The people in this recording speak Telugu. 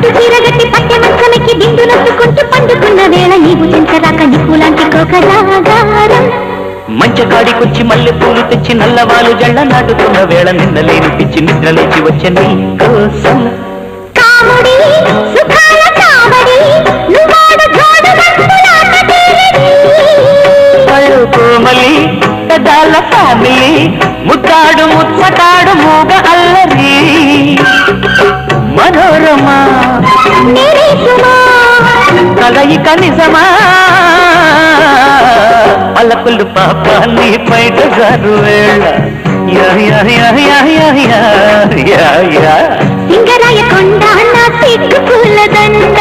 పట్టు చీరగట్టి పట్టె మంచమెక్కి దిండులొత్తుకుంటూ పండుకున్న వేళ నీవు చెంచరాక నిప్పులాంటి కోకరాగారం మంచకాడికొచ్చి మల్లె పూలు తెచ్చి నల్లవాలు జెండ నాటుతున్న వేళ నిన్నలేని పిచ్చి నిద్ర లేచి వచ్చే నీ కోసం. కాముడి సుఖాల కావడి నువ్వాడు జోడు తేలిడి. కోమలి పెదాల ఫ్యామిలీ ముట్టాడు ముచ్చటాడు మూగ అల్లరి. మనోరమా కలయిక నిజమా అల్లకుళ్ళు పాప నీ బయట జారు వేళ ఇంగరాయ కొండ నా తిక్కు పూల దండ